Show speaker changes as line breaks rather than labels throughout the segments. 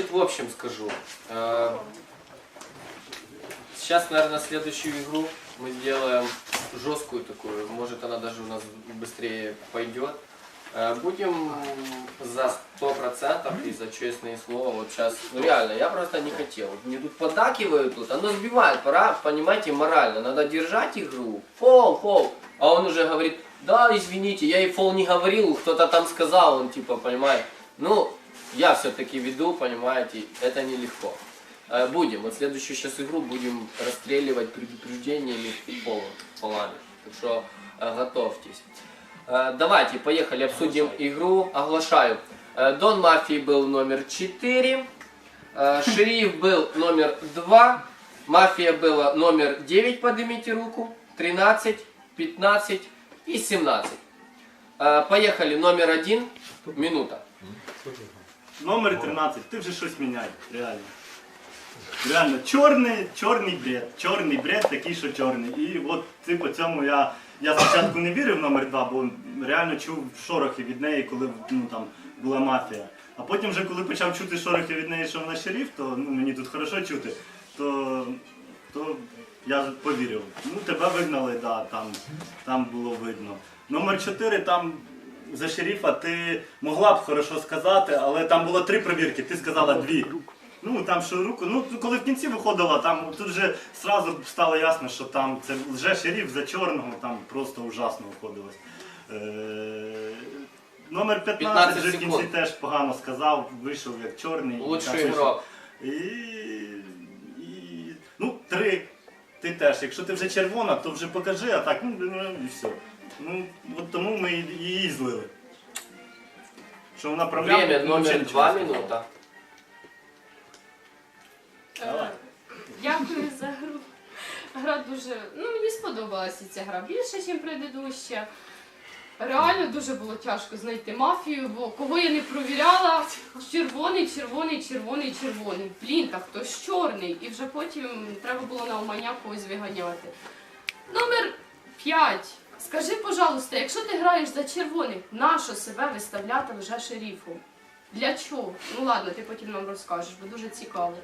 Значит, в общем скажу. Э, Сейчас, наверное, следующую игру мы сделаем жесткую такую. Может, она даже у нас быстрее пойдет. Э, Будем за сто процентов и за честное слово. Вот сейчас, ну реально, я просто не хотел. Мне тут подакивают тут, оно сбивает, пора, понимаете, морально. Надо держать игру. Фол, фол. А он уже говорит, да, извините, я и фол не говорил, кто-то там сказал, он типа, понимает. Ну, я все-таки веду, понимаете, это нелегко. Э, Будем, вот следующую сейчас игру будем расстреливать предупреждениями и полом, полами. Так что э, готовьтесь. Э, Давайте, поехали, обсудим игру. Оглашаю. Дон Мафии был номер 4. э, Шериф был номер 2. Мафия была номер 9, поднимите руку. 13, 15 и 17. Э, Поехали, номер 1. Минута.
Номер 13, ти вже щось міняй, реально. Реально, чорний, чорний бред. Чорний бред, такий, що чорний. І от ти по цьому я. Я спочатку не вірив номер 2, бо реально чув шорохи від неї, коли ну, там, була мафія. А потім, вже коли почав чути шорохи від неї, що вона шериф, то ну, мені тут хорошо чути, то, то я повірив. Ну, тебе вигнали, да, там, там було видно. Номер 4 там за шерифа ти могла б хорошо сказати, але там було три провірки, ти сказала дві. Ну там що руку, ну коли в кінці виходила, там тут вже сразу стало ясно, що там це лже шериф за чорного, там просто ужасно виходилось. Е, номер 15,
15
вже в кінці
секунд.
теж погано сказав, вийшов як чорний. і
Лучший игрок.
І, і ну, три. Ти теж, якщо ти вже червона, то вже покажи, а так, ну, ну і все. Ну, от тому ми її злили. Що вона проблема.
Время номер 2 минута.
Давай.
Е, Дякую за гру. Гра дуже. Ну, мені сподобалася ця гра більше, ніж предыдуща. Реально дуже було тяжко знайти мафію, бо кого я не провіряла, червоний, червоний, червоний, червоний. Блін, так хтось чорний. І вже потім треба було на умання когось виганяти. Номер 5. Скажи, пожалуйста, якщо ти граєш за червоних, нащо себе виставляти вже шерифом? Для чого? Ну ладно, ти потім нам розкажеш, бо дуже цікаво.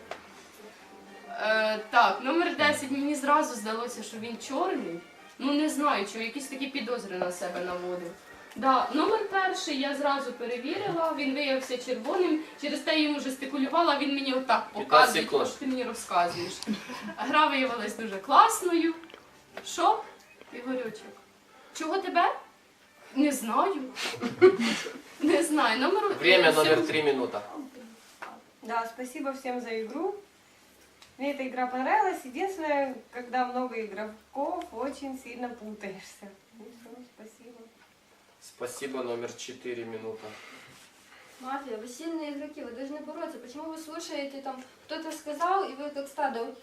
Е, так, номер 10 мені зразу здалося, що він чорний. Ну не знаю, чого якісь такі підозри на себе наводив. Да, номер перший я зразу перевірила, він виявився червоним, через те я йому жестикулювала, він мені отак показує, тому що ти мені розказуєш. Гра виявилась дуже класною. Що? Ігорючок? Чого тебе? Не знаю. Не знаю. Номер
Время номер 3 минута.
Да, спасибо всем за игру. Мне эта игра понравилась. Единственное, когда много игроков, очень сильно путаешься. Ну спасибо.
Спасибо, номер 4 минута.
Мафия, вы сильные игроки, вы должны бороться. Почему вы слушаете, там, кто-то сказал, и вы как стадо,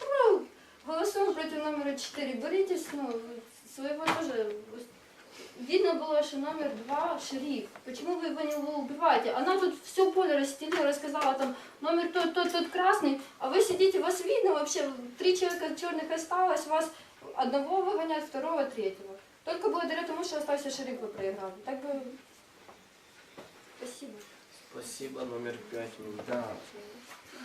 голосуем против номера 4. Боритесь, ну, своего тоже. Видно было, что номер два шериф. Почему вы его не убиваете? Она тут все поле расстелила, рассказала там номер тот, тот, тот красный, а вы сидите, вас видно вообще, три человека черных осталось, вас одного выгонять, второго, третьего. Только благодаря тому, что остался шериф, вы проиграли. Так бы... Спасибо.
Спасибо, номер 5 минут.
Да.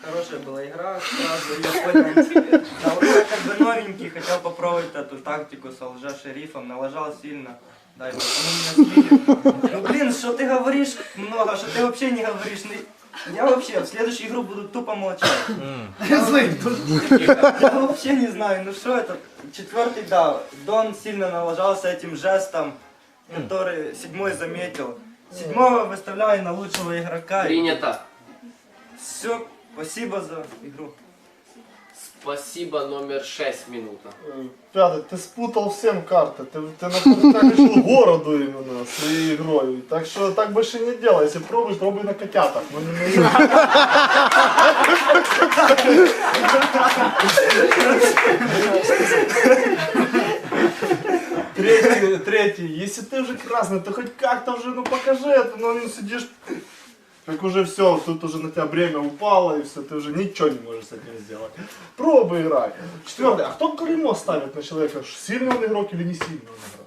Хорошая была игра, сразу я понял. Да, вот я как бы новенький, хотел попробовать эту тактику с лжа-шерифом, налажал сильно. Да, и вот они меня слили. Ну блин, что ты говоришь много, что ты вообще не говоришь. Ну, Я вообще в следующую игру буду тупо молчать. Я вообще не знаю, ну что это? Четвертый, да, Дон сильно налажался этим жестом, который седьмой заметил. Седьмого выставляю на лучшего игрока.
Принято.
Все, спасибо за игру.
Спасибо, номер 6 минута.
Пятый, ты спутал всем карты. Ты, ты решил городу именно своей игрой. Так что так больше не делай. Если пробуешь, пробуй на котятах. но не на играх. Третий, третий. Если ты уже красный, то хоть как-то уже, ну покажи это, но не сидишь. Как уже все, тут уже на тебя бремя упало, и все, ты уже ничего не можешь с этим сделать. Пробуй играй. Четвертый, а кто клеймо ставит на человека? Сильный он игрок или не сильный он игрок?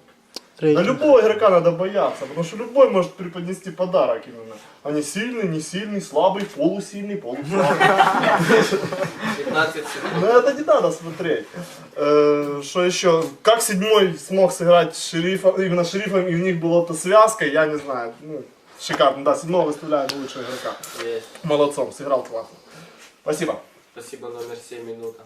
На любого игрока надо бояться, потому что любой может преподнести подарок именно. А не сильный, не сильный, слабый, полусильный, полуслабый.
15 секунд.
Ну это не надо смотреть. Э, Что еще? Как седьмой смог сыграть шерифом, именно шерифом, и у них была эта связка, я не знаю. Ну, шикарно, да, седьмого выставляем лучшего игрока.
Есть.
Молодцом, сыграл классно. Спасибо.
Спасибо, номер 7 минута.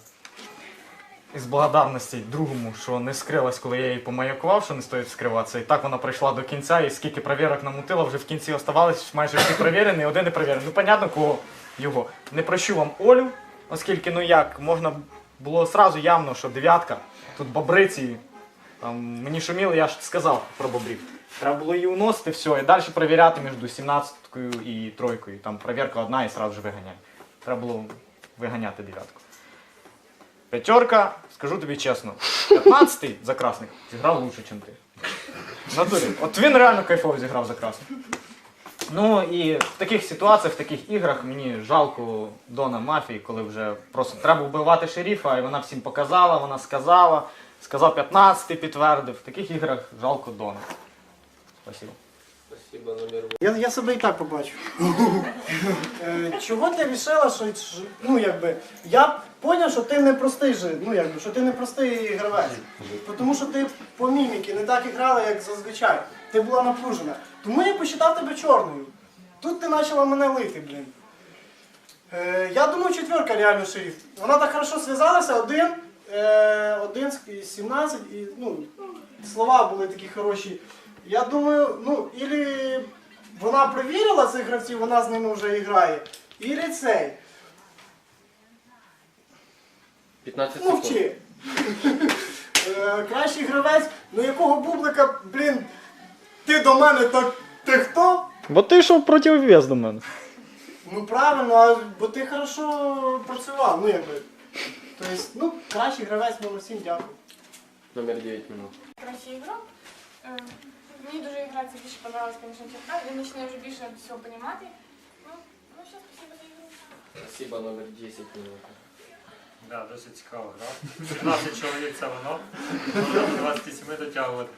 Із благодарності другому, що не скрилась, коли я їй помаякував, що не стоїть скриватися. І так вона прийшла до кінця, і скільки перевірок намутила, вже в кінці оставались майже всі перевірені, один не перевірений. Ну, понятно, кого його. Не прощу вам Олю, оскільки, ну як, можна було сразу явно, що дев'ятка, тут бобриці, там, мені шуміли, я ж сказав про бобрів. Треба було її уносити, все, і далі перевіряти між 17 і тройкою. Там перевірка одна і сразу ж виганяй. Треба було виганяти дев'ятку. П'ятерка, скажу тобі чесно, 15-й за красних зіграв лучше, ніж ти. Натурі. От він реально кайфово зіграв за красних. Ну і в таких ситуаціях, в таких іграх мені жалко Дона Мафії, коли вже просто треба вбивати шерифа, і вона всім показала, вона сказала, сказав 15-й, підтвердив. В таких іграх жалко Дона. Спасибо.
Спасибо, номер 8.
Я, я себе і так побачу. Е, Чого ти вирішила, що що- ну якби я зрозумів, що ти не простий же, ну якби, що ти не простий гравець. Тому що ти по міміки не так і грала, як зазвичай. Ти була напружена. Тому я посчитав тебе чорною. Тут ти почала мене лити, блін. Е, я думаю, четверка реально шериф. Вона так хорошо зв'язалася, один, е, один з 17, і ну, слова були такі хороші. Я думаю, ну, ілі вона перевірила цих гравців, вона з ними вже грає, ілі цей.
15 секунд.
Мовчи. Е, Кращий гравець, ну якого бублика, блін, ти до мене, то ти хто?
Бо ти йшов противовес до мене.
Ну правильно, а, бо ти хорошо працював, ну якби. Тобто, ну, кращий гравець номер 7, дякую.
Номер 9 минут.
Короче, ігрок. Е, Мені дуже гра це більше понравилась, звісно, черта. Я починаю вже більше всього розуміти. Ну, ну все, спасибо за ігру.
Спасибо, номер 10 минут.
Да, досить цікава гра. 17 чоловік це воно. Можна до 27 дотягувати.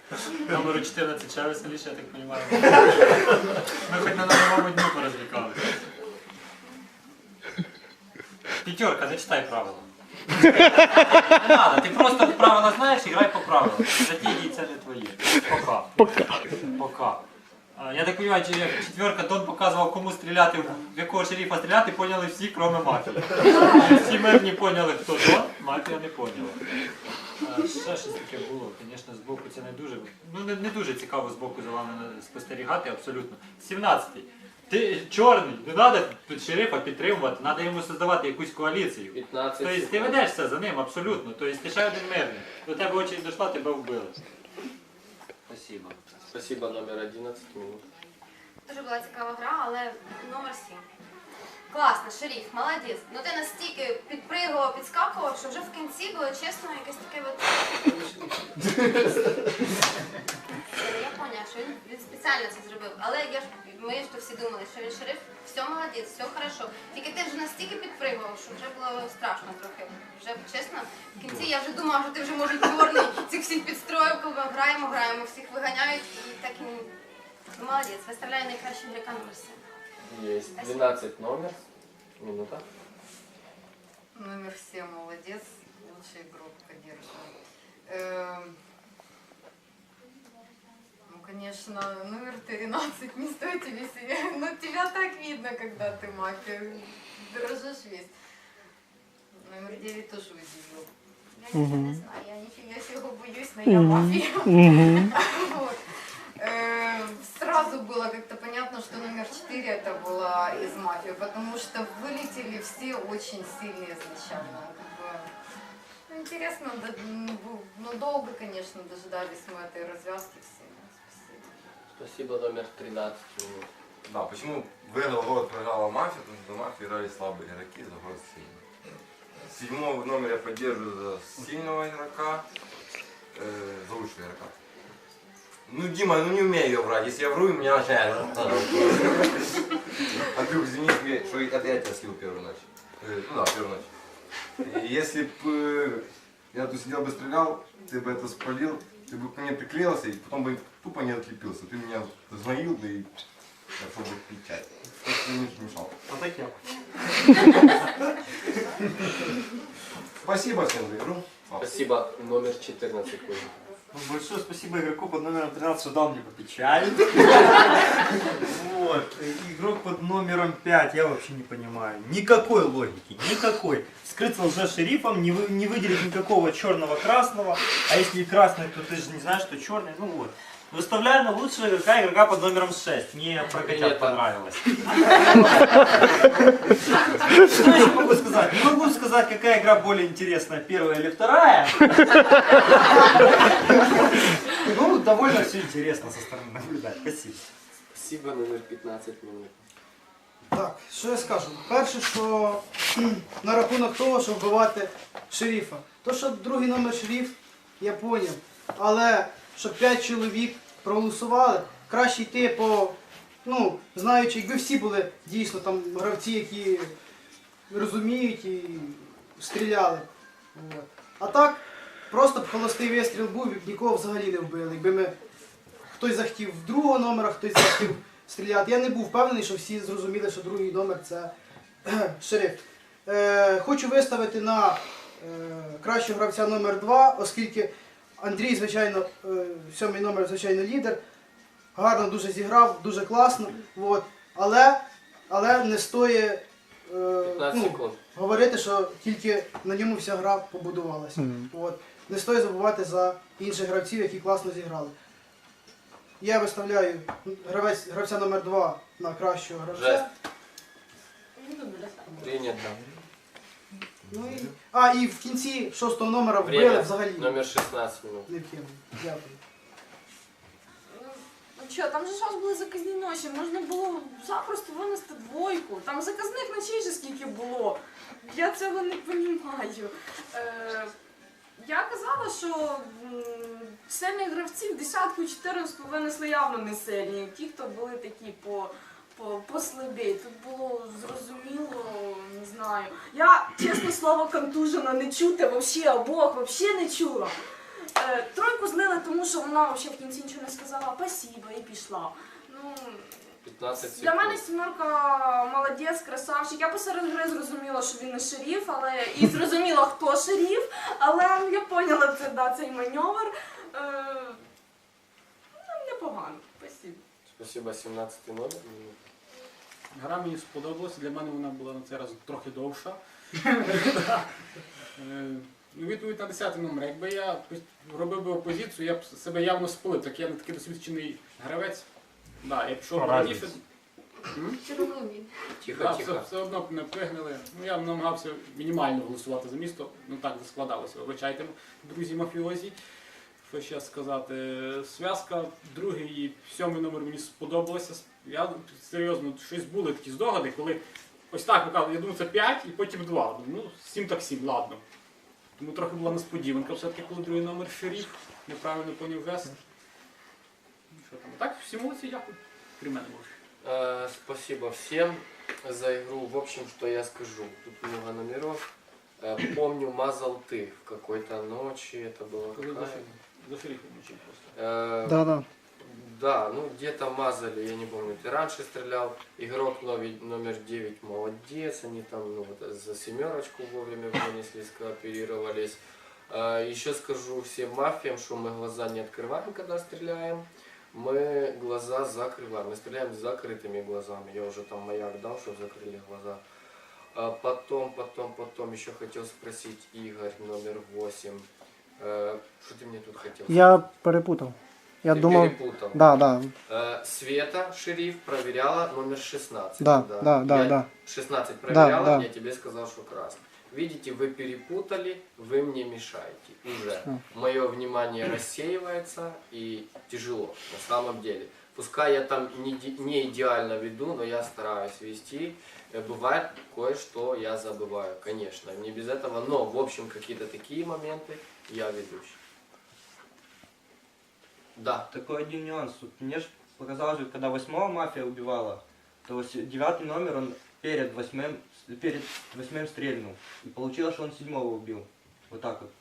Номеру 14 ще веселіше, я так розумію. Ми хоч на новому дню порозвлікали. П'ятерка, не читай правила. Не надо, ти просто правила знаєш і грай по правилам. За ті дії це не твоє. Пока. Пока. Пока. А, Я так розумію, чи як четверка Дон показував, кому стріляти, в якого шерифа стріляти, поняли всі, крім мафії. Всі мирні поняли, хто Дон, мафія не поняла. А, Ще щось таке було, звісно, з боку це не дуже. Ну не, не дуже цікаво з боку за вами спостерігати, абсолютно. 17-й. Ти чорний, не треба тут шерифа підтримувати, треба йому создавати якусь коаліцію.
15
Тобто ти ведешся за ним абсолютно. Тобто ти ще один мирний. До тебе очі дійшла, тебе вбили. Спасибо.
Спасибо, номер 11 минут.
Дуже була цікава гра, але номер 7. Класно, шеріф, молодець. Ну ти настільки підпригував, підскакував, що вже в кінці було чесно якесь таке от. Я поняла, що він, він спеціально це зробив. Але я ж ми ж то всі думали, що він шериф, все молодець, все хорошо. Тільки ти вже настільки підпригував, що вже було страшно трохи. Вже чесно, в кінці я вже думала, що ти вже може чорний цих всіх підстроїв, коли ми граємо, граємо, всіх виганяють і так і Ну, молодець, виставляю найкращим для конкурсу.
Есть 12 номер. Минута.
Номер 7 молодец, лучший игрок поддерживает. Ну, конечно, номер 13, не стоит тебе себе. Ну, тебя так видно, когда ты мафия. Дрожишь весь. Номер 9 тоже удивил. Я ничего не знаю, я нифига себе его боюсь, но я мафия. Вот. Эм, Сразу было как-то понятно, что номер 4 это была из мафии, потому что вылетели все очень сильные изначально. Как бы, ну, интересно, да, ну, бу- ну, долго, конечно, дожидались мы этой развязки все. Спасибо.
Спасибо, номер 13 минут.
Да, почему выиграл город, проиграла мафия, потому что мафия играли слабые игроки, за город сильный. Седьмого номер я поддерживаю за сильного игрока, э, за лучшего игрока. Ну, Дима, ну не умею я врать. Если я вру, меня начинает. Андрюх, извини, мне, что это я тебя слил первую ночь. Э, ну да, первую ночь. И если бы я тут сидел бы стрелял, ты бы это спалил, ты бы ко мне приклеился и потом бы тупо не отлепился. Ты меня знаил, да и особо печать. Так ты мне не мешал.
А так я.
Спасибо всем за игру.
Спасибо, номер 14 Коля.
Ну, Большое спасибо игроку под номером 13, что дал мне попечалить. Вот. Игрок под номером 5, я вообще не понимаю. Никакой логики, никакой. Скрыться лже шерифом, не, вы, не выделить никакого черного-красного. А если и красный, то ты же не знаешь, что черный. Ну вот. Выставляю на лучшего игрока игрока под номером 6. Мне прокатят понравилось. Что еще могу сказать? Не могу сказать, какая игра более интересная, первая или вторая. Ну, довольно все интересно со стороны наблюдать. Спасибо.
Спасибо, номер 15 минут.
Так, що я скажу? Перше, що на рахунок того, щоб вбивати шерифа. То, що другий номер шериф, я поняв. Але щоб 5 чоловік проголосували, краще йти по, ну, знаючи, якби всі були дійсно там гравці, які розуміють і стріляли. А так, просто б холостий вистріл був, нікого взагалі не вбили. Якби ми хтось захотів в другого номера, хтось захотів стріляти. Я не був впевнений, що всі зрозуміли, що другий номер це шериф. Е, хочу виставити на е, кращого гравця номер 2, оскільки Андрій, звичайно, е, сьомий номер, звичайно, лідер. Гарно дуже зіграв, дуже класно. От. Але, але не стоїть е, ну, говорити, що тільки на ньому вся гра побудувалася. От. Не стоїть забувати за інших гравців, які класно зіграли. Я виставляю гравець, гравця номер 2 на кращого гравця.
Принято.
Ну, і... А, і в кінці шостого номера вбили
Время.
взагалі.
Номер 16 минут.
Не вкинули. Дякую.
Ну що, там же ж у вас були заказні ночі, можна було запросто винести двойку. Там заказних ночей же скільки було. Я цього не розумію. Е, я казала, що м, сильних гравців десятку 14 винесли явно не сильні. Ті, хто були такі по, по, послабі. Тут було зрозуміло, не знаю. Я, чесне слово, контужена не чути вообще обох, вообще не чула. Е, тройку злили, тому що вона вообще в кінці нічого не сказала спасибо і пішла. Ну,
15 секунд.
для мене сімерка молодець, красавчик. Я посеред гри зрозуміла, що він не шеріф, але і зрозуміла, хто шеріф, але я поняла це, да, цей маневр. Е, ну, непогано, спасибо.
Спасибо, 17 номер.
Гра мені сподобалася, для мене вона була на цей раз трохи довша. Е, Ну, відповідь на 10 номер. Якби я робив би опозицію, я б себе явно спалив, так я не такий досвідчений гравець. Да, я пішов раніше.
Тихо, тихо.
все, все одно б не вигнали. Ну я намагався мінімально голосувати за місто. Ну так складалося. Вибачайте, друзі мафіозі. Що ще сказати? Зв'язка, другий і сьомий номер мені сподобалося. Я серйозно щось були такі здогади, коли ось так показували, я думаю, це 5 і потім 2. Ну, 7 так 7, ладно. Тому трохи була несподіванка, все-таки, коли другий номер шеріф, неправильно поняв жест. Ну, Що там? Так, всі молодці, дякую. При мене може.
Э, Спасибо всем за игру. В общем, что я скажу. Тут много номеров. Э, Помню, мазал ты в какой-то ночи. Это было
Коли за
какая?
шерифом- за шерифом учив просто.
Э,
Да, да.
Да, ну где-то мазали, я не помню, ты раньше стрелял. Игрок номер 9 молодец, они там ну, вот, за семерочку вовремя вынесли, скооперировались. А, Еще скажу всем мафиям, что мы глаза не открываем, когда стреляем. Мы глаза закрываем. Мы стреляем с закрытыми глазами. Я уже там маяк дал, чтобы закрыли глаза. А потом, потом, потом еще хотел спросить Игорь номер 8. Э, Что ты мне тут хотел?
Я перепутав. Я
Ты
думав.
перепутал.
Да, да.
Э, Света, шериф, проверяла номер 16.
Да, да, да,
я
да.
16 проверяла,
да.
я тебе сказал, что красный. Видите, вы перепутали, вы мне мешаете. Уже мое внимание рассеивается и тяжело на самом деле. Пускай я там не идеально веду, но я стараюсь вести. Э, Бывает кое-что я забываю, конечно, не без этого, но в общем какие-то такие моменты я ведущий. Да.
Такой один нюанс. Вот Мне же показалось, что когда восьмого мафия убивала, то девятый номер он перед восьмым, перед восьмым стрельнул. И получилось, что он седьмого убил. Вот так вот.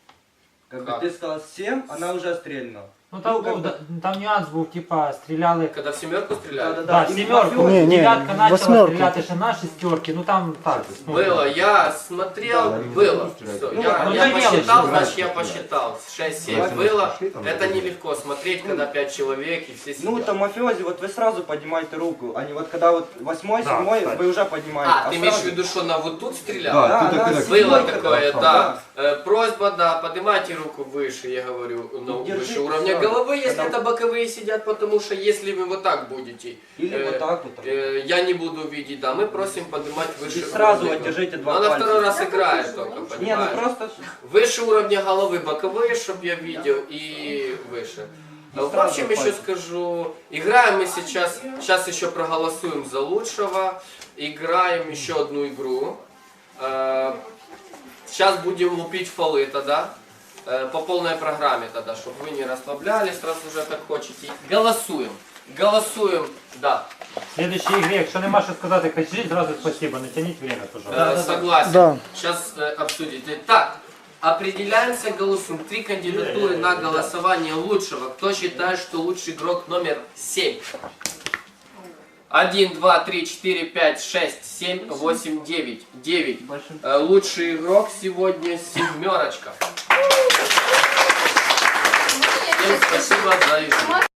Как бы
Как?
ты сказал 7, она уже стрельнула.
Ну там,
как
був,
бы-
да- там нюанс був, типа, стріляли.
Когда в семерку стреляли?
Да-да-да.
Так,
і
сімерку,
мафіозі.
Ні, ні,
дев'ятка почала
восьмерку.
стріляти ще на шестерки, ну там так. ну,
Было, я смотрел, было. Всё,
Ну,
я
ну,
я
это
посчитал,
мелочи,
значит я посчитал. 6-7 было. Это нелегко смотреть, когда 5 человек и все сидят.
Ну, там мафиози, вот вы сразу поднимаете руку, а не вот когда вот восьмой,
Да,
седьмой,
кстати.
вы уже поднимаете.
А, ты имеешь в
сразу-
виду, что она вот тут стрелял?
Да,
Да,
тут
да,
это-
седьмой,
Было
когда-
такое,
да.
да. Э, Просьба, да, поднимайте руку выше, я говорю, ну,
Держите
выше уровня
сразу.
головы, если
Когда-
это боковые сидят, потому что если вы вот так будете,
Или
э,
вот так вот.
э, я не буду видеть, да, мы просим поднимать выше
И сразу
уровня
вот держите
головы.
два
Но она
пальца.
второй раз играет только,
Не, ну
понимаешь?
просто...
Выше уровня головы боковые, чтобы я видел, и выше.
И
В
сразу
общем, еще
пальцы.
скажу, играем мы сейчас, сейчас еще проголосуем за лучшего, играем еще одну игру. Э, Сейчас будем лупить фолы тогда, э, по полной программе тогда, чтобы вы не расслаблялись, раз уже так хотите. Голосуем, голосуем, да,
В следующій ігрі, якщо нема що сказати, кажіть зразу спасибо, не тяніть время, пожалуйста.
Э, согласен.
Да.
Сейчас обсудите. Так, определяемся, голосуем. Три кандидатуры на голосование лучшего. Кто считает, что лучший игрок номер 7? 1, 2, 3, 4, 5, 6, 7, 8, 9. 9. Э, Лучший игрок сегодня семерочка. Всем спасибо за игру.